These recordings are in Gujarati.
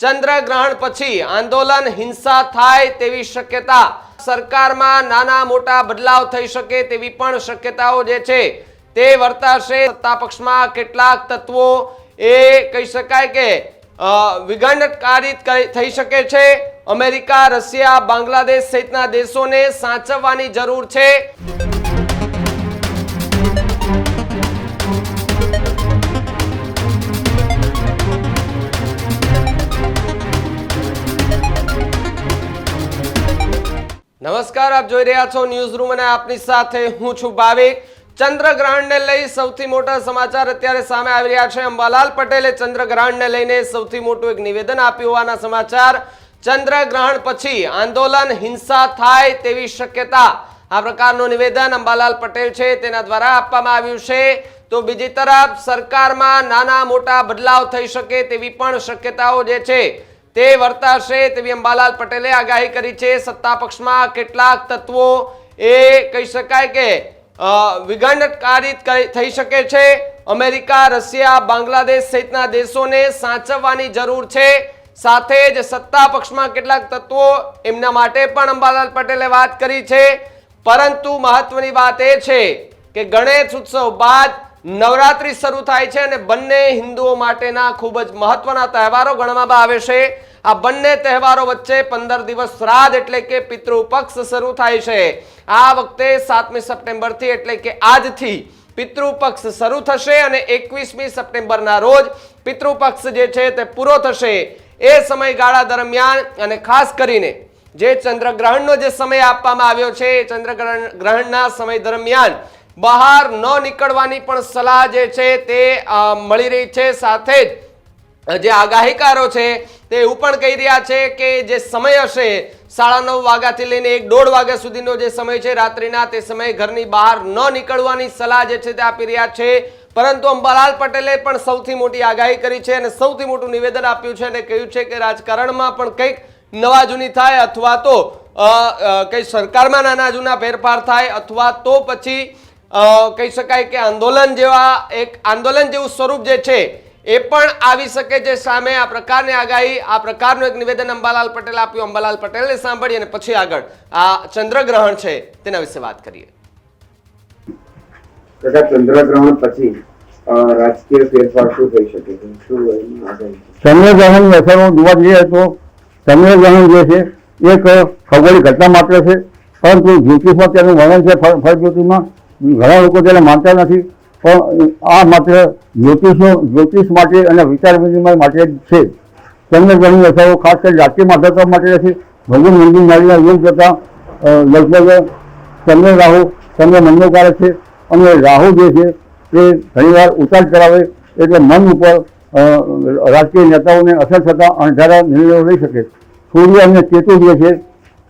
ચંદ્રગ્રહણ પછી આંદોલન હિંસા થાય તેવી શક્યતા સરકારમાં નાના મોટા બદલાવ થઈ શકે તેવી પણ શક્યતાઓ જે છે તે વર્તાશે. સત્તા પક્ષમાં કેટલાક તત્વો એ કહી શકાય કે વિઘટનકારી થઈ શકે છે. અમેરિકા, રશિયા, બાંગ્લાદેશ સહિતના દેશોને સાચવવાની જરૂર છે. નમસ્કાર, આપ જોઈ રહ્યા છો ન્યૂઝ રૂમ અને આપની સાથે હું છું ભાવિક. ચંદ્રગ્રહણને લઈ સૌથી મોટા સમાચાર અત્યારે સામે આવી રહ્યા છે. અંબાલાલ પટેલે ચંદ્રગ્રહણને લઈને સૌથી મોટું એક નિવેદન આપ્યું હોવાના સમાચાર. ચંદ્રગ્રહણ પછી આંદોલન હિંસા થાય તેવી શક્યતા. આ પ્રકારનું નિવેદન અંબાલાલ પટેલ છે, તેના દ્વારા આપવામાં આવ્યું છે. તો બીજી તરફ સરકારમાં નાના મોટા બદલાવ થઈ શકે તેવી પણ શક્યતાઓ જે છે તે વર્તાશે તેવી અંબાલાલ પટેલે આગાહી કરી છે. સત્તા પક્ષમાં કેટલાક તત્વો એ કહી શકાય કે વિઘટનકારી થઈ શકે છે. અમેરિકા, રશિયા, બાંગ્લાદેશ સહિતના દેશોને સાચવવાની જરૂર છે. સાથે જ સત્તા પક્ષમાં કેટલાક તત્વો એમના માટે પણ અંબાલાલ પટેલે વાત કરી છે. પરંતુ મહત્વની વાત એ છે કે ગણેશ ઉત્સવ બાદ નવરાત્રી શરૂ થાય છે અને બંને હિન્દુઓ માટેના ખૂબ જ મહત્વના તહેવારો ગણવામાં આવે છે. આ બંને તહેવારો વચ્ચે પંદર દિવસ શ્રાદ્ધ એટલે કે પિતૃપક્ષ શરૂ થાય છે. આ વખતે સાતમી સપ્ટેમ્બરથી એટલે કે આજથી પિતૃપક્ષ શરૂ થશે અને એકવીસમી સપ્ટેમ્બરના રોજ પિતૃપક્ષ જે છે તે પૂરો થશે. એ સમયગાળા દરમિયાન અને ખાસ કરીને જે ચંદ્રગ્રહણનો જે સમય આપવામાં આવ્યો છે, એ ચંદ્રગ્રહણ ગ્રહણના સમય દરમિયાન બહાર ન નીકળવાની પણ સલાહ જે છે તે મળી રહી છે. સાથે જ જે આગાહીકારો છે તે એવું પણ કહી રહ્યા છે કે જે સમય હશે, સાડા નવ વાગ્યાથી લઈને એક દોઢ વાગ્યા સુધીનો જે સમય છે રાત્રિના, તે સમયે ઘરની બહાર ન નીકળવાની સલાહ જે છે તે આપી રહ્યા છે. પરંતુ અંબાલાલ પટેલે પણ સૌથી મોટી આગાહી કરી છે અને સૌથી મોટું નિવેદન આપ્યું છે અને કહ્યું છે કે રાજકારણમાં પણ કંઈક નવા જૂની થાય અથવા તો કંઈ સરકારમાં નાના જૂના ફેરફાર થાય અથવા તો પછી કહી શકાય કે આંદોલન જેવા એક આંદોલન જેવું સ્વરૂપ જે છે એ પણ આવી શકે છે સામે. આ પ્રકારની આગાહી આ પ્રકારનું એક નિવેદન અંબાલાલ પટેલ આપ્યું. અંબાલાલ પટેલને સાંભળી અને પછી આગળ આ ચંદ્રગ્રહણ છે તેના વિશે વાત કરીએ. કાકા ચંદ્રગ્રહણ પછી રાજકીય ફેરફાર શું થઈ શકે છે? શું હું ચંદ્રગ્રહણની અસરો જોવા જઈએ તો ચંદ્રગ્રહણ જે છે એક ખગોળી ઘટના માત્ર છે. પરંતુ જ્યોતિષમાં તેનું વર્ણન છે ફળ ઘણા લોકો તેને માનતા નથી. પણ આ માત્ર જ્યોતિષો, જ્યોતિષ માટે અને વિચાર વિનિમય માટે જ છે. ચંદ્રગ્રહણની અસરો ખાસ કરી રાજકીય માધ્યમતા માટે નથી. ભગવાન મંદિર, નારીના યોગ જતા લગભગ ચંદ્ર રાહુ ચંદ્ર મંગળકારક છે. અને રાહુ જે છે તે ઘણીવાર ઉતાર કરાવે એટલે મન ઉપર રાજકીય નેતાઓને અસર થતા અણધારા નિર્ણયો લઈ શકે. સૂર્ય અને કેતુ જે છે,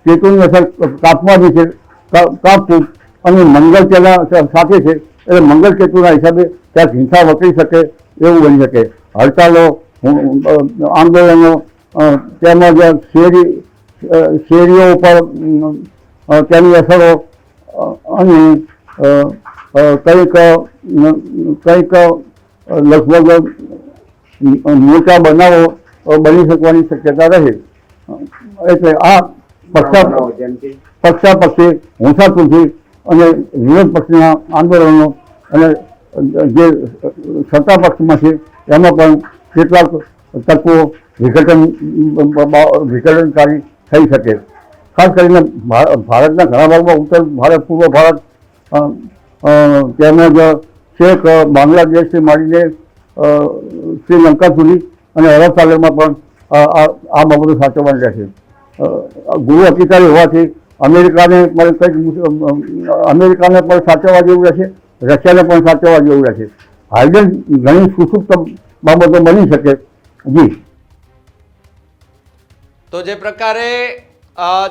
કેતુની અસર કાપવાની છે કાપ અને મંગળ તેના સાથે છે. એટલે મંગળ કેતુના હિસાબે ત્યાં હિંસા વકરી શકે એવું બની શકે. હડતાલો આંદોલનો તેમજ શેરી શેરીઓ ઉપર તેની અસરો અને કંઈક કંઈક લગભગ મોટા બનાવો બની શકવાની શક્યતા રહે. એટલે આ પક્ષા પક્ષા પક્ષી હિંસાતુરથી અને વિરોધ પક્ષના આંદોલનો અને જે સત્તા પક્ષમાં છે, એમાં પણ કેટલાક તત્વો વિઘટન, વિઘટનકારી થઈ શકે. ખાસ કરીને ભારતના ઘણા ભાગમાં ઉત્તર ભારત, પૂર્વ ભારત તેમજ છેક બાંગ્લાદેશથી માંડીને શ્રીલંકા સુધી અને અરબ સાગરમાં પણ આ બાબતો સાચવવાની રહેશે. ગુરુ અધિકારી હોવાથી અમેરિકાને પણ કંઈક અમેરિકાને પણ સાચવવા જેવું રહેશે, રશિયાને પણ સાચવવા જેવું રહેશે. હાઈડન ઘણી સુસુપ્ત બાબતો બની શકે. જી. તો જે પ્રકારે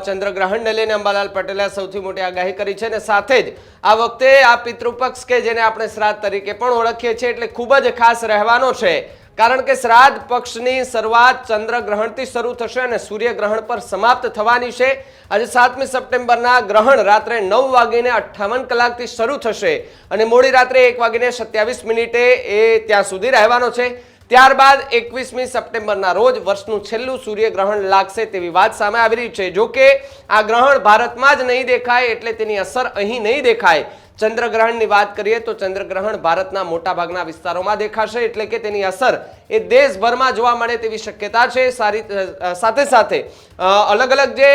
ચંદ્રગ્રહણને લઈને અંબાલાલ પટેલે સૌથી મોટી આગાહી કરી છે અને સાથે જ આ વખતે આ પિતૃપક્ષ કે જેને આપણે શ્રાદ્ધ તરીકે પણ ઓળખીએ છીએ, એટલે ખૂબ જ ખાસ રહેવાનો છે. કારણ કે શ્રાદ્ધ પક્ષની શરૂઆત ચંદ્રગ્રહણથી શરૂ થશે અને સૂર્યગ્રહણ પર સમાપ્ત થવાની છે. આજે સાતમી સપ્ટેમ્બરના ગ્રહણ રાત્રે નવ વાગીને અઠ્ઠાવન કલાકથી શરૂ થશે અને મોડી રાત્રે એક વાગીને સત્યાવીસ મિનિટે એ ત્યાં સુધી રહેવાનો છે. ત્યારબાદ એકવીસમી સપ્ટેમ્બરના રોજ વર્ષનું છેલ્લું સૂર્યગ્રહણ લાગશે તેવી વાત સામે આવી રહી છે. જો કે આ ગ્રહણ ભારતમાં જ નહીં દેખાય, એટલે તેની અસર અહીં નહીં દેખાય. ચંદ્રગ્રહણની વાત કરીએ તો ચંદ્રગ્રહણ ભારતના મોટાભાગના વિસ્તારોમાં દેખાશે, એટલે કે તેની અસર એ દેશભરમાં જોવા મળે તેવી શક્યતા છે. સારી સાથે સાથે અલગ અલગ જે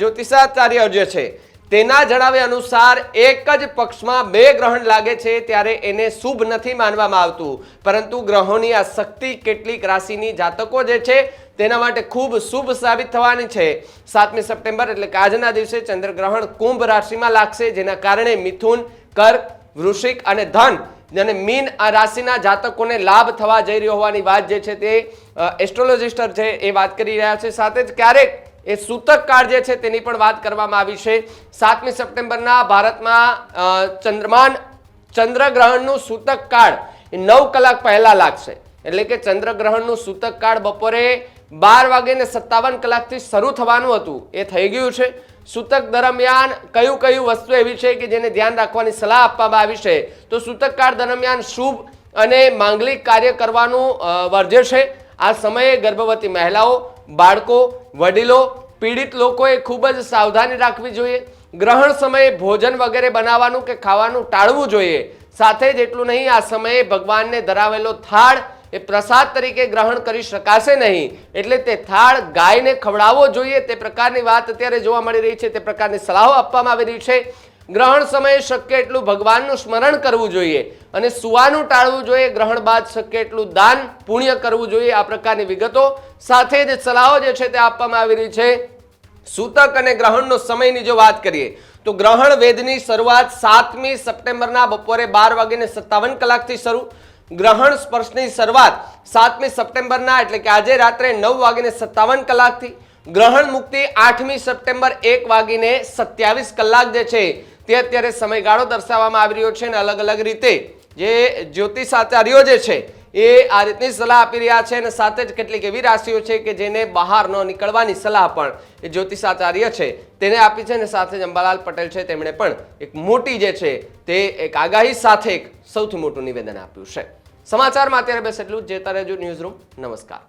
જ્યોતિષાચાર્ય જે છે, તેના જણાવ્યા અનુસાર એક જ પક્ષમાં બે ગ્રહણ લાગે છે, ત્યારે એને શુભ નથી માનવામાં આવતું. પરંતુ ગ્રહોની આ શક્તિ કેટલીક રાશિની જાતકો જે છે, તેના માટે ખૂબ શુભ સાબિત થવાની છે. સાતમી સપ્ટેમ્બર એટલે કે આજના દિવસે ચંદ્રગ્રહણ કુંભ રાશિમાં લાગશે, જેના કારણે મિથુન કર્ક વૃશ્ચિક અને ધન. અને મીન રાશિના જાતકોને લાભ થવા જઈ રહ્યો હોવાની વાત જે છે તે એસ્ટ્રોલોજિસ્ટર છે એ વાત કરી રહ્યા છે. સાથે જ ક્યારેક એ સૂતક કાળ જે છે તેની પણ વાત કરવામાં આવી છે. સાતમી સપ્ટેમ્બરના ભારતમાં ચંદ્રમાન, ચંદ્રગ્રહણનું સૂતક કાળ એ નવ કલાક પહેલા લાગશે. એટલે કે ચંદ્રગ્રહણનું સૂતક કાળ બપોરે બાર વાગે ને સત્તાવન કલાકથી શરૂ થવાનું હતું. એ થઈ ગયું છે. સૂતક દરમિયાન કયું કયું વસ્તુ એવી છે કે જેને ધ્યાન રાખવાની સલાહ આપવામાં આવી છે? તો સૂતક કાળ દરમિયાન શુભ અને માંગલિક કાર્ય કરવાનું વર્જ્ય છે. આ સમયે ગર્ભવતી મહિલાઓ, બાળકો, વડીલો, પીડિત લોકોએ ખૂબ જ સાવધાની રાખવી જોઈએ. ગ્રહણ સમયે ભોજન વગેરે બનાવવાનું કે ખાવાનું ટાળવું જોઈએ. સાથે જ એટલું નહીં, આ સમયે ભગવાનને ધરાવેલો થાળ એ પ્રસાદ તરીકે ગ્રહણ કરી શકાશે નહીં. એટલે તે થાળ ગાયને ખવડાવવો જોઈએ. તે પ્રકારની વાત અત્યારે જોવા મળી રહી છે. તે પ્રકારની સલાહો આપવામાં આવી રહી છે. ગ્રહણ સમયે શક્ય એટલું ભગવાનનું સ્મરણ કરવું જોઈએ અને સુવાનું ટાળવું જોઈએ. ગ્રહણ બાદ શક્ય એટલું દાન પુણ્ય કરવું જોઈએ. આ પ્રકારની વિગતો સાથે જ સલાહો જે છે તે આપવામાં આવી રહી છે. સૂતક અને ગ્રહણનો સમયની જો વાત કરીએ, તો ગ્રહણ વેદની શરૂઆત સાતમી સપ્ટેમ્બરના બપોરે બાર વાગીને સત્તાવન કલાકથી શરૂ ગ્રહણ સ્પર્શની શરૂઆત સાતમી સપ્ટેમ્બરના, એટલે કે આજે રાત્રે નવ વાગીને સત્તાવન કલાકથી. ગ્રહણ મુક્તિ આઠમી સપ્ટેમ્બર એક વાગીને સત્યાવીસ કલાક જે છે, તે અત્યારે સમયગાળો દર્શાવવામાં આવી રહ્યો છે અને અલગ અલગ રીતે જે જ્યોતિષ આચાર્યો જે છે એ આ રીતની સલાહ આપી રહ્યા છે અને સાથે જ કેટલીક એવી રાશિઓ છે કે જેને બહાર ન નીકળવાની સલાહ પણ એ જ્યોતિષાચાર્ય છે તેને આપી છે અને સાથે જ અંબાલાલ પટેલ છે તેમણે પણ એક મોટી જે છે તે એક આગાહી સાથે એક સૌથી મોટું નિવેદન આપ્યું છે. સમાચારમાં અત્યારે બસ એટલું જ. જેતા રહેજો ન્યૂઝ રૂમ, નમસ્કાર.